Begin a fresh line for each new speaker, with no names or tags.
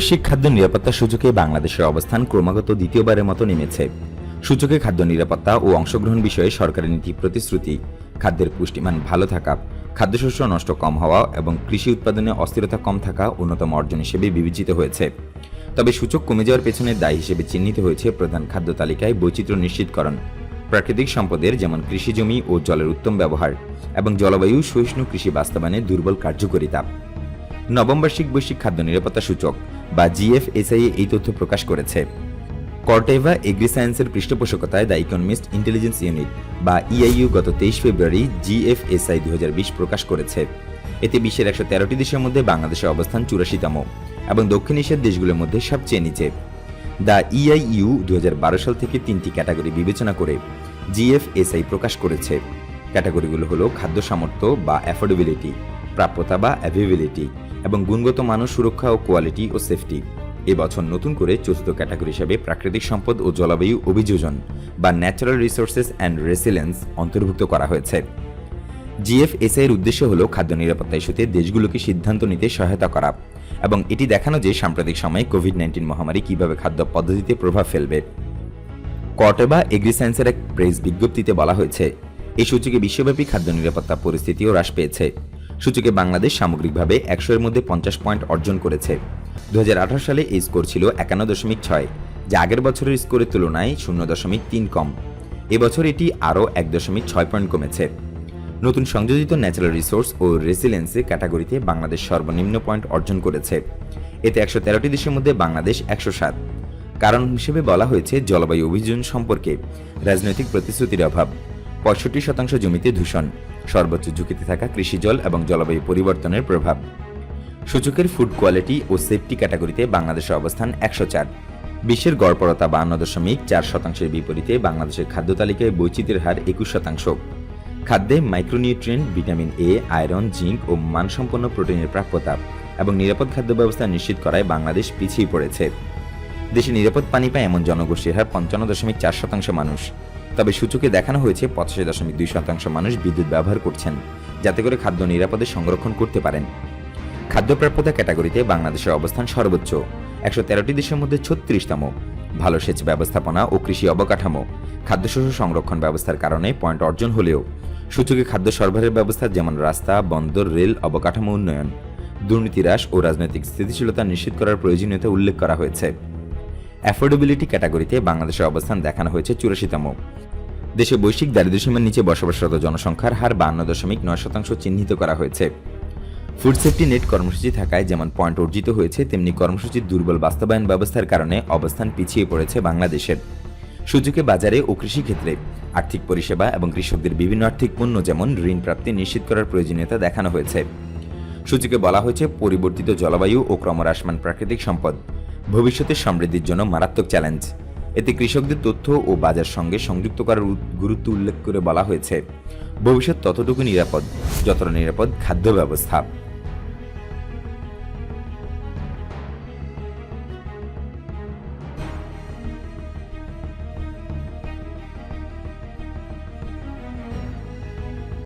বৈশ্বিক খাদ্য নিরাপত্তা সূচকে বাংলাদেশের অবস্থান ক্রমাগত দ্বিতীয়বারের মতো নেমেছে। সূচকে খাদ্য নিরাপত্তা ও অংশগ্রহণ বিষয়ে সরকারের নীতি প্রতিশ্রুতি, খাদ্যের পুষ্টিমান ভালো থাকা, খাদ্যশস্য নষ্ট কম হওয়া এবং কৃষি উৎপাদনে অস্থিরতা কম থাকা অন্যতম অর্জন হিসেবে বিবেচিত হয়েছে। তবে সূচক কমে যাওয়ার পেছনে দায়ী হিসেবে চিহ্নিত হয়েছে প্রধান খাদ্য তালিকায় বৈচিত্র্য নিশ্চিতকরণ, প্রাকৃতিক সম্পদের যেমন কৃষিজমি ও জলের উত্তম ব্যবহার এবং জলবায়ু সহিষ্ণু কৃষি বাস্তবায়নে দুর্বল কার্যকরিতা। নবম বার্ষিক বৈশ্বিক খাদ্য নিরাপত্তা সূচক বা জিএফএসআই এই তথ্য প্রকাশ করেছে। কর্টেভা এগ্রি সায়েন্সের পৃষ্ঠপোষকতায় দ্য ইকোনমিস্ট ইন্টেলিজেন্স ইউনিট বা ইআইইউ গত তেইশ ফেব্রুয়ারি জিএফএসআই দু হাজার বিশ প্রকাশ করেছে। এতে বিশ্বের একশো তেরোটি দেশের মধ্যে বাংলাদেশের অবস্থান চুরাশিতম এবং দক্ষিণ এশিয়ার দেশগুলোর মধ্যে সবচেয়ে নিচে। দ্য ইআইইউ দু হাজার বারো সাল থেকে তিনটি ক্যাটাগরি বিবেচনা করে জিএফএসআই প্রকাশ করেছে। ক্যাটাগরিগুলো হলো খাদ্য সামর্থ্য বা অ্যাফোর্ডেবিলিটি, প্রাপ্যতা বা অ্যাভেবিলিটি এবং গুণগত মান সুরক্ষা ও কোয়ালিটি ও সেফটি এবছর নতুন করে চতুর্থ ক্যাটাগরি হিসেবে প্রাকৃতিক সম্পদ ও জলবায়ু অভিযোজন বা ন্যাচারাল রিসোর্সেস অ্যান্ড রেসিলেন্স অন্তর্ভুক্ত করা হয়েছে। জিএফএসআই এর উদ্দেশ্য হল খাদ্য নিরাপত্তা ইস্যুতে দেশগুলোকে সিদ্ধান্ত নিতে সহায়তা করা এবং এটি দেখানো যে সাম্প্রতিক সময়ে কোভিড নাইন্টিন মহামারী কীভাবে খাদ্য পদ্ধতিতে প্রভাব ফেলবে। কটেবা এগ্রি সায়েন্সের এক প্রেস বিজ্ঞপ্তিতে বলা হয়েছে এই সূচকে বিশ্বব্যাপী খাদ্য নিরাপত্তা পরিস্থিতিও হ্রাস পেয়েছে। সূচকে বাংলাদেশ সামগ্রিকভাবে একশো এর মধ্যে পঞ্চাশ পয়েন্ট অর্জন করেছে। দু হাজার আঠারো সালে এই স্কোর ছিল একান্ন দশমিক ছয়, যা আগের বছরের স্কোরের তুলনায় শূন্য দশমিক তিন কম। এবছর এটি আরও এক দশমিক ছয় পয়েন্ট কমেছে। নতুন সংযোজিত ন্যাচারাল রিসোর্স ও রেসিলেন্সে ক্যাটাগরিতে বাংলাদেশ সর্বনিম্ন পয়েন্ট অর্জন করেছে। এতে একশো তেরোটি দেশের মধ্যে বাংলাদেশ একশো সাত। কারণ হিসেবে বলা হয়েছে জলবায়ু অভিযোজন সম্পর্কে রাজনৈতিক প্রতিশ্রুতির অভাব। পঁয়ষট্টি শতাংশ জমিতে দূষণ, সর্বোচ্চ ঝুঁকিতে থাকা কৃষিজল এবং জলবায়ু পরিবর্তনের প্রভাব। সূচকের ফুড কোয়ালিটি ও সেফটি ক্যাটাগরিতে বাংলাদেশের অবস্থান একশো চার। বিশ্বের গড়পরতা বান্ন দশমিক চার শতাংশের বিপরীতে বাংলাদেশের খাদ্য তালিকায় বৈচিত্র্যের হার একুশ শতাংশ। খাদ্যে micronutrient vitamin A iron zinc ও মানসম্পন্ন প্রোটিনের প্রাপ্যতা এবং নিরাপদ খাদ্য ব্যবস্থা নিশ্চিত করায় বাংলাদেশ পিছিয়ে পড়েছে। দেশে নিরাপদ পানি পায় এমন জনগোষ্ঠীর হার পঞ্চান্ন দশমিক চার শতাংশ মানুষ। তবে সূচকে দেখানো হয়েছে পঁচাশি দশমিক দুই শতাংশ মানুষ বিদ্যুৎ ব্যবহার করছেন, যাতে করে খাদ্য নিরাপদে সংরক্ষণ করতে পারেন। খাদ্যপ্রাপ্যতা ক্যাটাগরিতে বাংলাদেশের অবস্থান সর্বোচ্চ, একশো তেরোটি দেশের মধ্যে ছত্রিশতম। ভালো সেচ ব্যবস্থাপনা ও কৃষি অবকাঠামো, খাদ্যশস্য সংরক্ষণ ব্যবস্থার কারণে পয়েন্ট অর্জন হলেও, সূচকে খাদ্য সরবরাহের ব্যবস্থা যেমন রাস্তা, বন্দর, রেল, অবকাঠামো উন্নয়ন, দুর্নীতি হ্রাস ও রাজনৈতিক স্থিতিশীলতা নিশ্চিত করার প্রয়োজনীয়তা উল্লেখ করা হয়েছে। অ্যাফোর্ডেবিলিটি ক্যাটাগরিতে বাংলাদেশের অবস্থান দেখানো হয়েছে চুরাশিতম। দেশে বৈশ্বিক দারিদ্র্যসীমার নিচে বসবাসরত জনসংখ্যার হার বান্ন দশমিক নয় শতাংশ চিহ্নিত করা হয়েছে। ফুড সেফটি নেট কর্মসূচি থাকায় যেমন পয়েন্ট অর্জিত হয়েছে, তেমনি কর্মসূচির দুর্বল বাস্তবায়ন ব্যবস্থার কারণে অবস্থান পিছিয়ে পড়েছে বাংলাদেশের। সূচকে বাজারে ও কৃষিক্ষেত্রে আর্থিক পরিষেবা এবং কৃষকদের বিভিন্ন আর্থিক পণ্য যেমন ঋণ প্রাপ্তি নিশ্চিত করার প্রয়োজনীয়তা দেখানো হয়েছে। সূচকে বলা হয়েছে পরিবর্তিত জলবায়ু ও ক্রমহ্রাসমান প্রাকৃতিক সম্পদ। ভবিষ্যতের সমৃদ্ধির জন্য মারাত্মক চ্যালেঞ্জ। এতে কৃষকদের তথ্য ও বাজার সঙ্গে সংযুক্ত করার গুরুত্ব উল্লেখ করে বলা হয়েছে। ভবিষ্যৎ ততটুকু নিরাপদ, যতটা নিরাপদ খাদ্য ব্যবস্থা।